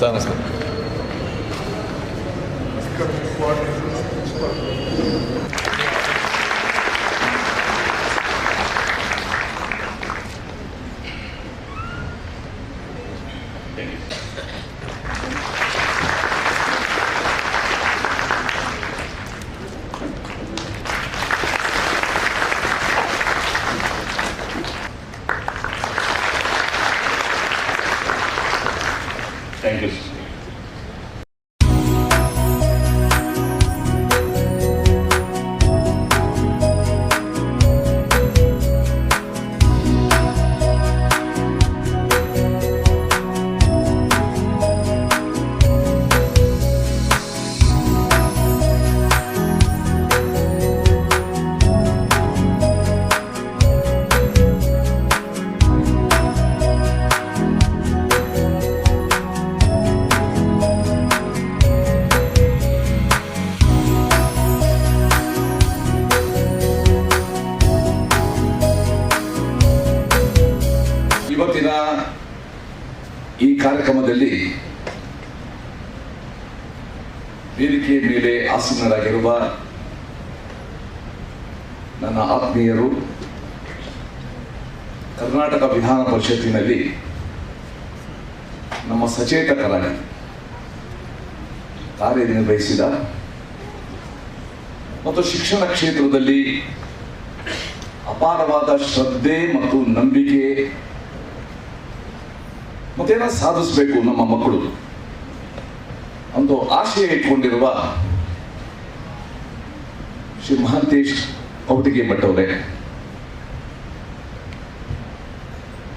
Sir ನಮಸ್ಕಾರ thank you ಆಸೀನರಾಗಿರುವ ನನ್ನ ಆತ್ಮೀಯರು, ಕರ್ನಾಟಕ ವಿಧಾನ ಪರಿಷತ್ತಿನಲ್ಲಿ ನಮ್ಮ ಸಚೇತಕರಾಗಿ ಕಾರ್ಯನಿರ್ವಹಿಸಿದ ಮತ್ತು ಶಿಕ್ಷಣ ಕ್ಷೇತ್ರದಲ್ಲಿ ಅಪಾರವಾದ ಶ್ರದ್ಧೆ ಮತ್ತು ನಂಬಿಕೆ ಮತ್ತೇನ ಸಾಧಿಸಬೇಕು ನಮ್ಮ ಮಕ್ಕಳು ಒಂದು ಆಶಯ ಇಟ್ಕೊಂಡಿರುವ Shri Mahantesh ಔಟಿಗೆ K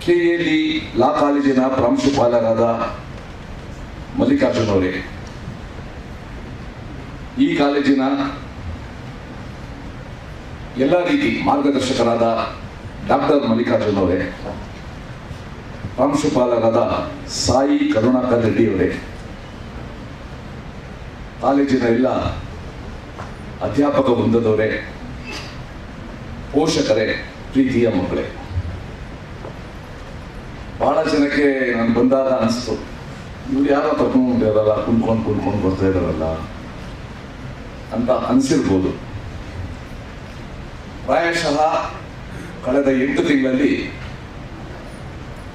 K L E law ಕಾಲೇಜಿನ ಪ್ರಾಂಶುಪಾಲರಾದ ಮಲ್ಲಿಕಾರ್ಜುನ್ ಅವರೇ ಈ ಕಾಲೇಜಿನ ಎಲ್ಲ ರೀತಿ ಮಾರ್ಗದರ್ಶಕರಾದ ಡಾಕ್ಟರ್ ಮಲ್ಲಿಕಾರ್ಜುನ್ ಅವರೇ ಪ್ರಾಂಶುಪಾಲರಾದ ಸಾಯಿ ಕರುಣಾಕರ್ ರೆಡ್ಡಿ ಅವರೇ ಕಾಲೇಜಿನ ಎಲ್ಲ ಅಧ್ಯಾಪಕ ಬಂದದವರೇ ಪೋಷಕರೇ, ಪ್ರೀತಿಯ ಮಕ್ಕಳೇ ಬಹಳ ಜನಕ್ಕೆ ನಾನು ಬಂದಾಗ ಅನಿಸ್ತು, ಇವ್ರು ಯಾರೋ ಕರ್ಕೊಂಡು ಇರಲ್ಲ ಕುಂತ್ಕೊಂಡು ಕುಂತ್ಕೊಂಡು ಬರ್ತಾ ಇದಾರಲ್ಲ ಅಂತ ಅನಿಸಿರ್ಬೋದು ಪ್ರಾಯಶಃ ಕಳೆದ ಎಂಟು ತಿಂಗಳಲ್ಲಿ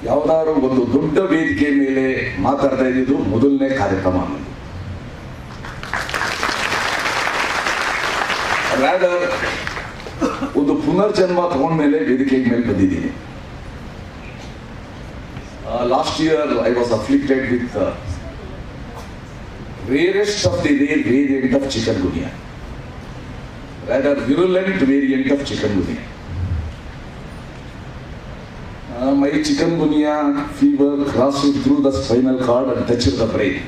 ಯಾವ್ದಾದ್ರು ಒಂದು ದೊಡ್ಡ ವೇದಿಕೆ ಮೇಲೆ ಮಾತಾಡ್ತಾ ಇದ್ದಿದ್ದು ಮೊದಲನೇ ಕಾರ್ಯಕ್ರಮ ನನ್ನದು. Rather, ಒಂದು ಪುನರ್ಜನ್ಮ ತಗೊಂಡ್ಮೇಲೆ ವೇದಿಕೆ ಮೇಲೆ ಬಂದಿದ್ದೀನಿ last year I was afflicted with rarest of the rare variant of chikungunya rather virulent variant of chikungunya. Uh, my chikungunya fever crossed through the spinal cord and touched the brain.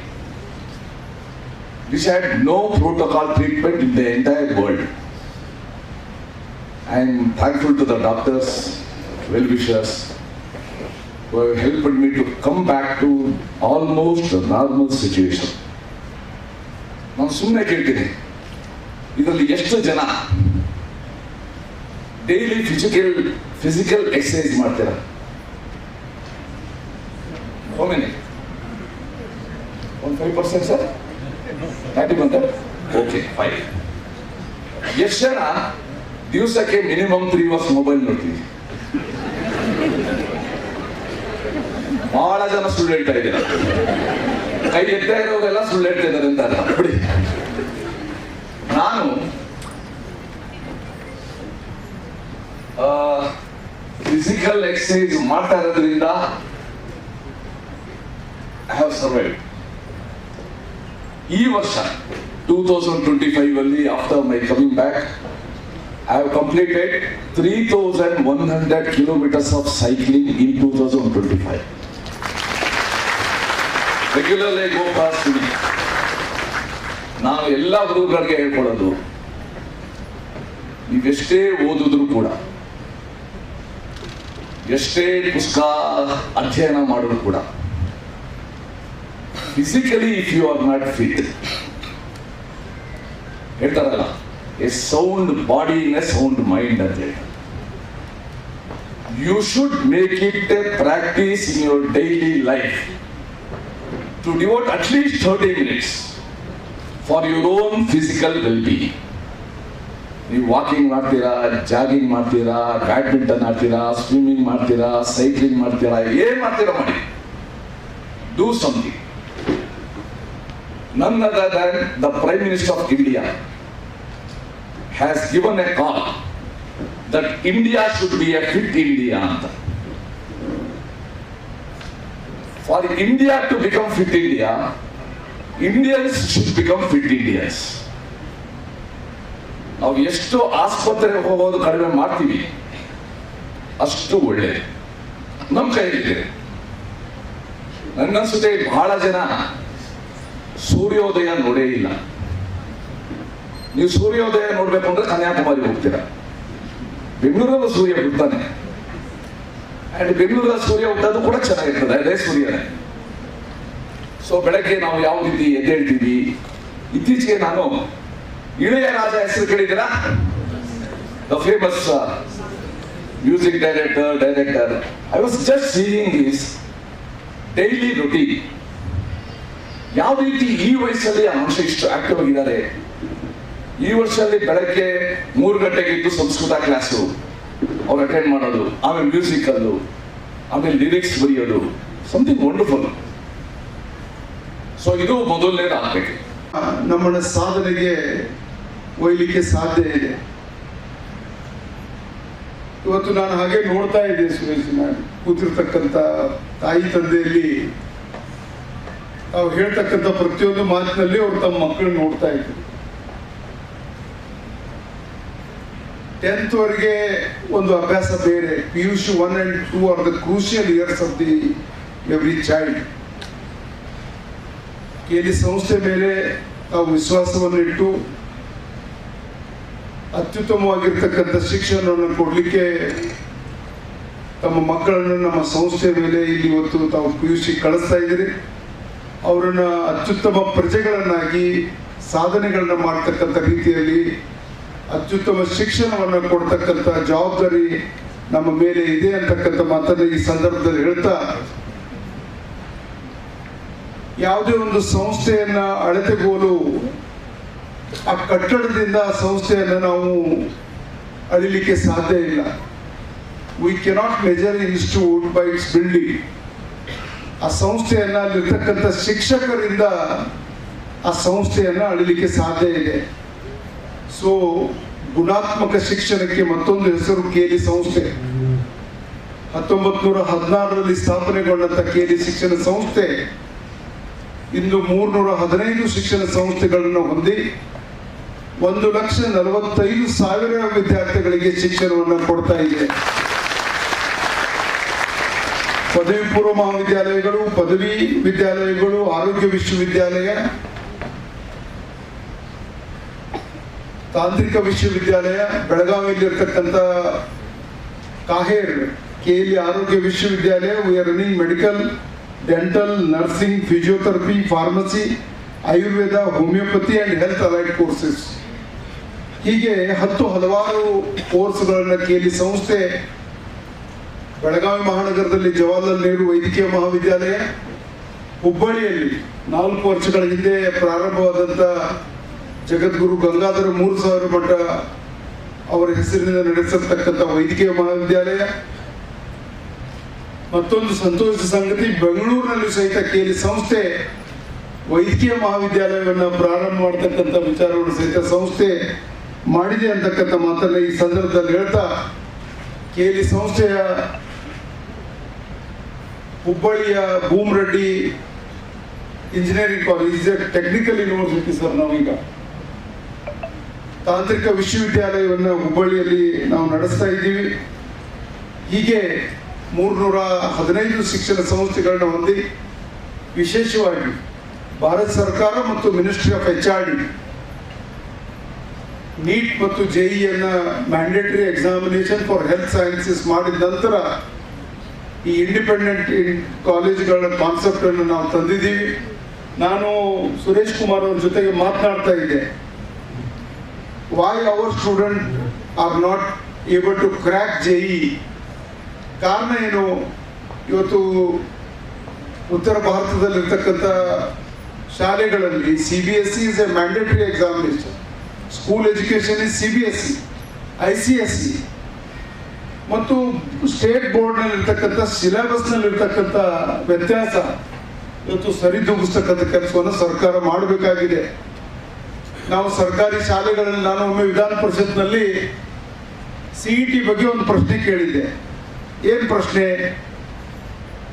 This had no protocol treatment in the entire world. I am thankful to the doctors, well-wishers, who have helped me to come back to almost a normal situation. ನಾನು ಸುಮ್ಮನೆ ಕೇಳ್ತೀನಿ ಇದರಲ್ಲಿ ಎಷ್ಟು ಜನ daily physical physical exercise ಮಾಡ್ತೀರ ಹೋಮೇನೆ ಒಂದು five percent sir thirty ಬಂತ ಓಕೆ ಫೈವ್ ಎಷ್ಟು ಜನ ದಿವಸಕ್ಕೆ ಮಿನಿಮಮ್ ತ್ರೀ ಅವರ್ಸ್ ಮೊಬೈಲ್ ನೋಡ್ತೀವಿ ಬಹಳ ಜನ ಸುಳ್ಳು ಇದ್ದೀರಾ. ಕೈ ಎತ್ತ ಇರೋರೆಲ್ಲ ಸುಳ್ಳು ಇದ್ದಾರೆ ಅಂತ ಬಿಡಿ. ನಾನು ಫಿಸಿಕಲ್ ಎಕ್ಸಸೈಸ್ ಮಾಡ್ತಾ ಇರೋದ್ರಿಂದ ಐ ಹ್ಯಾವ್ ಸರ್ವೈವ್ ಈ ವರ್ಷ ಟೂ ತೌಸಂಡ್ ಟ್ವೆಂಟಿ ಫೈವ್ ಅಲ್ಲಿ after my coming back one hundred kilometres of cycling in two thousand twenty five regularly go pass ನಾವು ಎಲ್ಲ ಹುಡುಗರಿಗೆ ಹೇಳ್ಕೊಳ್ಳೋದು, ನೀವೆಷ್ಟೇ ಓದಿದ್ರು ಕೂಡ, ಎಷ್ಟೇ ಪುಸ್ತಕ ಅಧ್ಯಯನ ಮಾಡಿದ್ರು ಕೂಡ physically if you are not fit ಹೇಳ್ತಾರಲ್ಲ A sound body in a sound mind ಅಂತ ಹೇಳಿ you should make it a practice in your daily life to devote at least 30 minutes for your own physical well-being. ನೀವು walking ಮಾಡ್ತೀರಾ jogging ಮಾಡ್ತೀರಾ badminton ಆಡ್ತೀರಾ swimming ಮಾಡ್ತೀರಾ cycling ಮಾಡ್ತೀರಾ ಏನ್ ಮಾಡ್ತೀರಾ ಮಾಡಿ do something none other than the Prime Minister of India has given a call that India should be a fit India. For India to become fit India, Indians should become fit Indians. ನಾವು ಎಷ್ಟು ಆಸ್ಪತ್ರೆಗೆ ಹೋಗೋದು ಕಡಿಮೆ ಮಾಡ್ತೀವಿ ಅಷ್ಟು ಒಳ್ಳೆಯದು ನಮ್ಮ ಕೈಲಿದೆ ನನ್ನನ್ಸುತ್ತೆ ಬಹಳ ಜನ ಸೂರ್ಯೋದಯ ನೋಡೇ ಇಲ್ಲ ನೀವು ಸೂರ್ಯೋದಯ ನೋಡ್ಬೇಕು ಅಂದ್ರೆ ಕನ್ಯಾಕುಮಾರಿ ಹೋಗ್ತೀರಾ. ಬೆಂಗಳೂರಲ್ಲೂ ಸೂರ್ಯ ಬಿಡ್ತಾನೆ. ಅಂಡ್ ಬೆಂಗಳೂರಲ್ಲಿ ಸೂರ್ಯ ಹುಟ್ಟೋದು ಕೂಡ ಚೆನ್ನಾಗಿರ್ತದೆ, ಅದೇ ಸೂರ್ಯ ಸೊ ಬೆಳಗ್ಗೆ ನಾವು ಯಾವ ರೀತಿ ಎದ್ದೇಳ್ತೀವಿ ಇತ್ತೀಚೆಗೆ ನಾನು ಇಳೆಯ ರಾಜ ಹೆಸರು ಕೇಳಿದ್ದೀರಾ? The famous music director director I was just seeing his daily routine ಯಾವ ರೀತಿ ಈ ವಯಸ್ಸಲ್ಲಿ ಆ ಅಂಶ ಇಷ್ಟು ಆಕ್ಟಿವ್ ಆಗಿದ್ದಾರೆ? ಈ ವರ್ಷದಲ್ಲಿ ಬೆಳಗ್ಗೆ ಮೂರು ಗಂಟೆಗೆ ಇದ್ದು ಸಂಸ್ಕೃತ ಕ್ಲಾಸು ಅವ್ರು ಅಟೆಂಡ್ ಮಾಡೋದು, ಆಮೇಲೆ ಮ್ಯೂಸಿಕಲ್ಲು ಆಮೇಲೆ ಲಿರಿಕ್ಸ್ ಬರೆಯೋದು ಸಮಥಿಂಗ್ ವಂಡರ್ಫುಲ್ ಸೊ ಇದು ಮೊದಲನೇದು ಆಗಬೇಕು ನಮ್ಮ ಸಾಧನೆಗೆ ಒಯ್ಲಿಕ್ಕೆ ಸಾಧ್ಯ ಇದೆ. ಇವತ್ತು ನಾನು ಹಾಗೆ ನೋಡ್ತಾ ಇದ್ದೆ ಸುರೇಶ್ ಕೂತಿರ್ತಕ್ಕಂಥ ತಾಯಿ ತಂದೆಯಲ್ಲಿ. ಅವ್ರು ಹೇಳ್ತಕ್ಕಂಥ ಪ್ರತಿಯೊಂದು ಮಾತಿನಲ್ಲಿ ಅವ್ರು ತಮ್ಮ ಮಕ್ಕಳನ್ನ ನೋಡ್ತಾ ಇದ್ರು. ಟೆಂತ್ ವರೆಗೆ ಒಂದು ಅಭ್ಯಾಸ ಬೇರೆ. P U C one and two are the crucial years of the every child Cayley ಸಂಸ್ಥೆ ಮೇಲೆ ತಾವು ವಿಶ್ವಾಸವನ್ನು ಇಟ್ಟು ಅತ್ಯುತ್ತಮವಾಗಿರ್ತಕ್ಕಂಥ ಶಿಕ್ಷಣವನ್ನು ಕೊಡಲಿಕ್ಕೆ ತಮ್ಮ ಮಕ್ಕಳನ್ನು ನಮ್ಮ ಸಂಸ್ಥೆ ಮೇಲೆ ಇಲ್ಲಿ ಇವತ್ತು ತಾವು ಪಿ ಯು ಸಿ ಕಳಿಸ್ತಾ ಇದ್ದೀರಿ. ಅವರನ್ನು ಅತ್ಯುತ್ತಮ ಪ್ರಜೆಗಳನ್ನಾಗಿ, ಸಾಧನೆಗಳನ್ನ ಮಾಡ್ತಕ್ಕಂಥ ರೀತಿಯಲ್ಲಿ ಅತ್ಯುತ್ತಮ ಶಿಕ್ಷಣವನ್ನು ಕೊಡ್ತಕ್ಕಂಥ ಜವಾಬ್ದಾರಿ ನಮ್ಮ ಮೇಲೆ ಇದೆ ಅಂತಕ್ಕಂಥ ಮಾತನ್ನು ಈ ಸಂದರ್ಭದಲ್ಲಿ ಹೇಳ್ತಾ, ಯಾವುದೇ ಒಂದು ಸಂಸ್ಥೆಯನ್ನ ಅಳತೆಗೋಲು ಆ ಕಟ್ಟಡದಿಂದ ಆ ಸಂಸ್ಥೆಯನ್ನು ನಾವು ಅಳಿಲಿಕ್ಕೆ ಸಾಧ್ಯ ಇಲ್ಲ. We cannot measure institute by its building ಆ ಸಂಸ್ಥೆಯನ್ನ ಅಲ್ಲಿರ್ತಕ್ಕಂಥ ಶಿಕ್ಷಕರಿಂದ ಆ ಸಂಸ್ಥೆಯನ್ನ ಅಳಿಲಿಕ್ಕೆ ಸಾಧ್ಯ ಇದೆ. ಸೊ ಗುಣಾತ್ಮಕ ಶಿಕ್ಷಣಕ್ಕೆ ಮತ್ತೊಂದು ಹೆಸರು ಕೇಲಿ ಸಂಸ್ಥೆ. ಹತ್ತೊಂಬತ್ ನೂರ ಹದಿನಾರರಲ್ಲಿ ಸ್ಥಾಪನೆಗೊಂಡಂತ ಕೇಲಿ ಶಿಕ್ಷಣ ಸಂಸ್ಥೆ. ಇಂದು ಮೂರ್ನೂರ ಹದಿನೈದು ಶಿಕ್ಷಣ ಸಂಸ್ಥೆಗಳನ್ನು ಹೊಂದಿ, ಒಂದು ಲಕ್ಷ ನಲವತ್ತೈದು ಸಾವಿರ ವಿದ್ಯಾರ್ಥಿಗಳಿಗೆ ಶಿಕ್ಷಣವನ್ನು ಕೊಡ್ತಾ ಇದೆ. ಪದವಿ ಪೂರ್ವ ಮಹಾವಿದ್ಯಾಲಯಗಳು, ಪದವಿ ವಿದ್ಯಾಲಯಗಳು, ಆರೋಗ್ಯ ವಿಶ್ವವಿದ್ಯಾಲಯ ತಾಂತ್ರಿಕ ವಿಶ್ವವಿದ್ಯಾಲಯ ಬೆಳಗಾವಿಯಲ್ಲಿರ್ತಕ್ಕಂಥ ಕಾಹೇರ್, ಕೆಎಲ್ಇ ಆರೋಗ್ಯ ವಿಶ್ವವಿದ್ಯಾಲಯ we are running medical dental nursing physiotherapy pharmacy Ayurveda homeopathy and health allied courses ಹೀಗೆ ಹತ್ತು ಹಲವಾರು ಕೋರ್ಸ್ಗಳನ್ನು ಕೇಳಿ ಸಂಸ್ಥೆ ಬೆಳಗಾವಿ ಮಹಾನಗರದಲ್ಲಿ ಜವಾಹರ್ಲಾಲ್ ನೆಹರು ವೈದ್ಯಕೀಯ ಮಹಾವಿದ್ಯಾಲಯ, ಹುಬ್ಬಳ್ಳಿಯಲ್ಲಿ ನಾಲ್ಕು ವರ್ಷಗಳ ಹಿಂದೆ ಪ್ರಾರಂಭವಾದಂಥ ಜಗದ್ಗುರು ಗಂಗಾಧರ ಮೂರು ಸಾವಿರ ಮಠ ಅವರ ಹೆಸರಿನಿಂದ ನಡೆಸತಕ್ಕಂಥ ವೈದ್ಯಕೀಯ ಮಹಾವಿದ್ಯಾಲಯ, ಮತ್ತೊಂದು ಸಂತೋಷದ ಸಂಗತಿ, ಬೆಂಗಳೂರಿನಲ್ಲಿ ಸಹಿತ ಕೇಳಿ ಸಂಸ್ಥೆ ವೈದ್ಯಕೀಯ ಮಹಾವಿದ್ಯಾಲಯವನ್ನು ಪ್ರಾರಂಭ ಮಾಡತಕ್ಕಂಥ ವಿಚಾರವನ್ನು ಸಹಿತ ಸಂಸ್ಥೆ ಮಾಡಿದೆ ಅಂತಕ್ಕಂಥ ಮಾತನ್ನ ಈ ಸಂದರ್ಭದಲ್ಲಿ ಹೇಳ್ತಾ, ಕೇಳಿ ಸಂಸ್ಥೆಯ ಹುಬ್ಬಳ್ಳಿಯ Bhoomaraddi engineering college technical university sir ನಾವೀಗ. ತಾಂತ್ರಿಕ ವಿಶ್ವವಿದ್ಯಾಲಯವನ್ನು ಹುಬ್ಬಳ್ಳಿಯಲ್ಲಿ ನಾವು ನಡೆಸ್ತಾ ಇದ್ದೀವಿ. ಹೀಗೆ ಮೂರ್ನೂರ ಹದಿನೈದು ಶಿಕ್ಷಣ ಸಂಸ್ಥೆಗಳನ್ನ ಹೊಂದಿ ವಿಶೇಷವಾಗಿ ಭಾರತ ಸರ್ಕಾರ ಮತ್ತು ministry of H R D NEET ಮತ್ತು ಜೆಇಯನ್ನ mandatory examination for health sciences ಮಾಡಿದ ನಂತರ ಈ ಇಂಡಿಪೆಂಡೆಂಟ್ ಕಾಲೇಜುಗಳ ಕಾನ್ಸೆಪ್ಟ್ ಅನ್ನು ನಾವು ತಂದಿದ್ದೀವಿ. ನಾನು ಸುರೇಶ್ ಕುಮಾರ್ ಅವ್ರ ಜೊತೆಗೆ ಮಾತನಾಡ್ತಾ ಇದ್ದೆ. Why our student are not able to crack JE ಕಾರಣ ಏನು? ಇವತ್ತು ಉತ್ತರ ಭಾರತದಲ್ಲಿರ್ತಕ್ಕಂಥ ಶಾಲೆಗಳಲ್ಲಿ C B S C is a mandatory examination school education is C B S C I C S C ಮತ್ತು ಸ್ಟೇಟ್ ಬೋರ್ಡ್ನಲ್ಲಿರ್ತಕ್ಕಂಥ ಸಿಲೆಬಸ್ನಲ್ಲಿರ್ತಕ್ಕಂಥ ವ್ಯತ್ಯಾಸ ಇವತ್ತು ಸರಿದೂಗಿಸ್ತಕ್ಕಂಥ ಕೆಲಸವನ್ನು ಸರ್ಕಾರ ಮಾಡಬೇಕಾಗಿದೆ. ನಾವು ಸರ್ಕಾರಿ ಶಾಲೆಗಳಲ್ಲಿ ನಾನು ಒಮ್ಮೆ ವಿಧಾನ ಪರಿಷತ್ನಲ್ಲಿ ಸಿ ಇ ಟಿ ಬಗ್ಗೆ ಒಂದು ಪ್ರಶ್ನೆ ಕೇಳಿದ್ದೆ. ಏನು ಪ್ರಶ್ನೆ?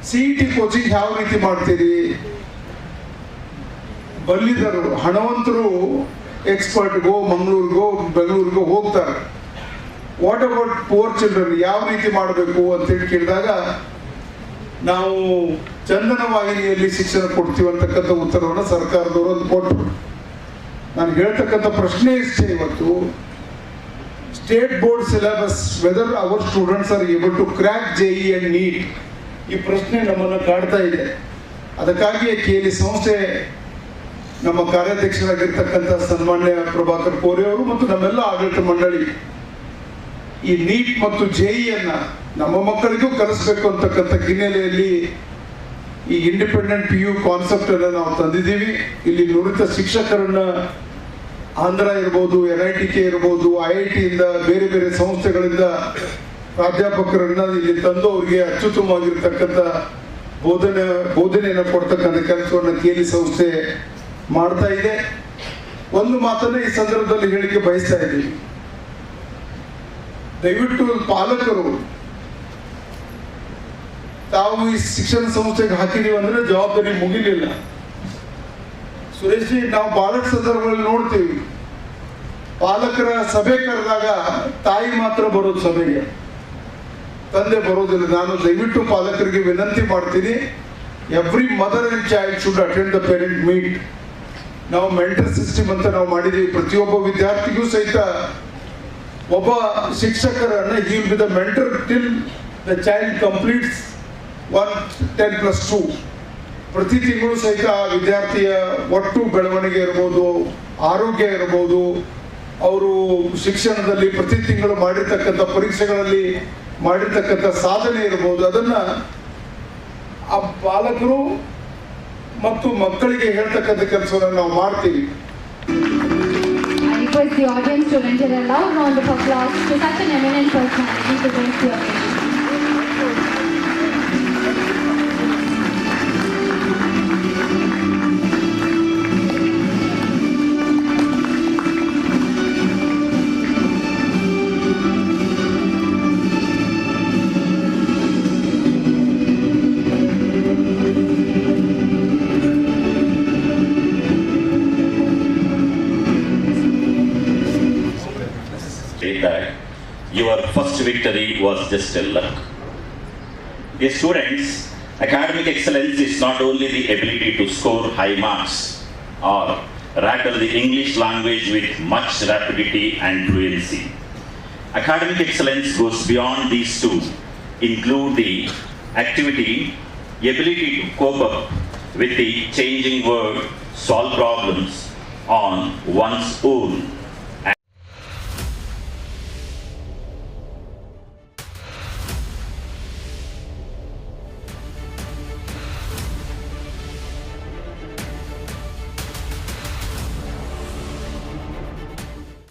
ಸಿ ಇ ಟಿ ಕೋಚಿಂಗ್ ಯಾವ ರೀತಿ ಮಾಡ್ತೀರಿ? ಬಲ್ಲಿದರು, ಹಣವಂತರು ಎಕ್ಸ್ಪರ್ಟ್ಗೋ ಮಂಗಳೂರಿಗೋ ಬೆಂಗಳೂರಿಗೋ ಹೋಗ್ತಾರೆ. ವಾಟ್ ಅಬೌಟ್ ಪುವರ್ ಚಿಲ್ಡ್ರನ್ ಯಾವ ರೀತಿ ಮಾಡಬೇಕು ಅಂತೇಳಿ ಕೇಳಿದಾಗ, ನಾವು ಚಂದನ ವಾಹಿನಿಯಲ್ಲಿ ಶಿಕ್ಷಣ ಕೊಡ್ತೀವಿ ಅಂತಕ್ಕಂಥ ಉತ್ತರವನ್ನು ಸರ್ಕಾರದವರು ಕೊಟ್ಟರು ನಾನು ಹೇಳ್ತಕ್ಕಂಥ ಪ್ರಶ್ನೆ ಇಷ್ಟೇ ಇವತ್ತು. State board syllabus whether our students are able to crack J E and NEET ಈ ಪ್ರಶ್ನೆ ನಮ್ಮನ್ನು ಕಾಡ್ತಾ ಇದೆ. ಅದಕ್ಕಾಗಿಯೇ ಕೇಳಿ ಸಂಸ್ಥೆ ನಮ್ಮ ಕಾರ್ಯಾಧ್ಯಕ್ಷರಾಗಿರ್ತಕ್ಕಂಥ ಸನ್ಮಾನ್ಯ ಪ್ರಭಾಕರ್ ಕೋರೆ ಅವರು ಮತ್ತು ನಮ್ಮೆಲ್ಲ ಆಡಳಿತ ಮಂಡಳಿ ಈ ನೀಟ್ ಮತ್ತು ಜೆಇಯನ್ನ ನಮ್ಮ ಮಕ್ಕಳಿಗೂ ಕಲಿಸ್ಬೇಕು ಅಂತಕ್ಕಂಥ ಹಿನ್ನೆಲೆಯಲ್ಲಿ ಈ ಇಂಡಿಪೆಂಡೆಂಟ್ ಪಿ ಯು ಕಾನ್ಸೆಪ್ಟ್ ಅನ್ನ ನಾವು ತಂದಿದ್ದೀವಿ. ಇಲ್ಲಿ ನುರಿತ ಶಿಕ್ಷಕರನ್ನ ಆಂಧ್ರ ಇರ್ಬೋದು ಎನ್ ಐ ಟಿ ಕೆ ಇರ್ಬೋದು ಐ ಐ ಟಿಯಿಂದ ಬೇರೆ ಬೇರೆ ಸಂಸ್ಥೆಗಳಿಂದ ಪ್ರಾಧ್ಯಾಪಕರನ್ನ ಇಲ್ಲಿ ತಂದು ಅವರಿಗೆ ಅತ್ಯುತ್ತಮವಾಗಿರ್ತಕ್ಕಂಥ ಬೋಧನೆ, ಬೋಧನೆಯನ್ನು ಕೊಡ್ತಕ್ಕಂಥ ಕೆಲಸವನ್ನು ಕೇಲಿ ಸಂಸ್ಥೆ ಮಾಡ್ತಾ ಇದೆ. ಒಂದು ಮಾತನ್ನ ಈ ಸಂದರ್ಭದಲ್ಲಿ ಹೇಳಿಕೆ ಬಯಸ್ತಾ ಇದ್ದೀವಿ ದಯವಿಟ್ಟು ಪಾಲಕರು, ತಾವು ಈ ಶಿಕ್ಷಣ ಸಂಸ್ಥೆಗೆ ಹಾಕಿದೀವಿ ಅಂದ್ರೆ ಜವಾಬ್ದಾರಿ ಮುಗಿಲಿಲ್ಲ. ಸುರೇಶ್ ಜಿ ನಾವು ಬಹಳಷ್ಟು ಸಂದರ್ಭಗಳಲ್ಲಿ ನೋಡ್ತೀವಿ. ಪಾಲಕರ ಸಭೆ ಕರೆದಾಗ ತಾಯಿ ಮಾತ್ರ ಬರೋದು ಸಭೆಗೆ. ತಂದೆ ಬರೋದಿಲ್ಲ. ನಾನು ದಯವಿಟ್ಟು ಪಾಲಕರಿಗೆ ವಿನಂತಿ ಮಾಡ್ತೀನಿ. Every mother and child should attend the parent meet ನಾವು ಮೆಂಟಲ್ ಸಿಸ್ಟಮ್ ಅಂತ ನಾವು ಮಾಡಿದ್ದೀವಿ. ಪ್ರತಿಯೊಬ್ಬ ವಿದ್ಯಾರ್ಥಿಗೂ ಸಹಿತ ಒಬ್ಬ ಶಿಕ್ಷಕರನ್ನ will be the mentor till the child completes one ten plus two ಪ್ರತಿ ತಿಂಗಳು ಸಹಿತ ವಿದ್ಯಾರ್ಥಿಯ ಒಟ್ಟು ಬೆಳವಣಿಗೆ ಇರ್ಬೋದು, ಆರೋಗ್ಯ ಇರ್ಬೋದು, ಅವರು ಶಿಕ್ಷಣದಲ್ಲಿ ಪ್ರತಿ ತಿಂಗಳು ಮಾಡಿರ್ತಕ್ಕಂಥ ಪರೀಕ್ಷೆಗಳಲ್ಲಿ ಮಾಡಿರ್ತಕ್ಕಂಥ ಸಾಧನೆ ಇರ್ಬೋದು, ಅದನ್ನ ಆ ಪಾಲಕರು ಮತ್ತು ಮಕ್ಕಳಿಗೆ ಹೇಳ್ತಕ್ಕಂಥ ಕೆಲಸವನ್ನು ನಾವು ಮಾಡ್ತೀವಿ. First victory was just a luck. Dear students, academic excellence is not only the ability to score high marks or rattle the English language with much rapidity and fluency. Academic excellence goes beyond these two, include the activity, the ability to cope up with the changing world, solve problems on one's own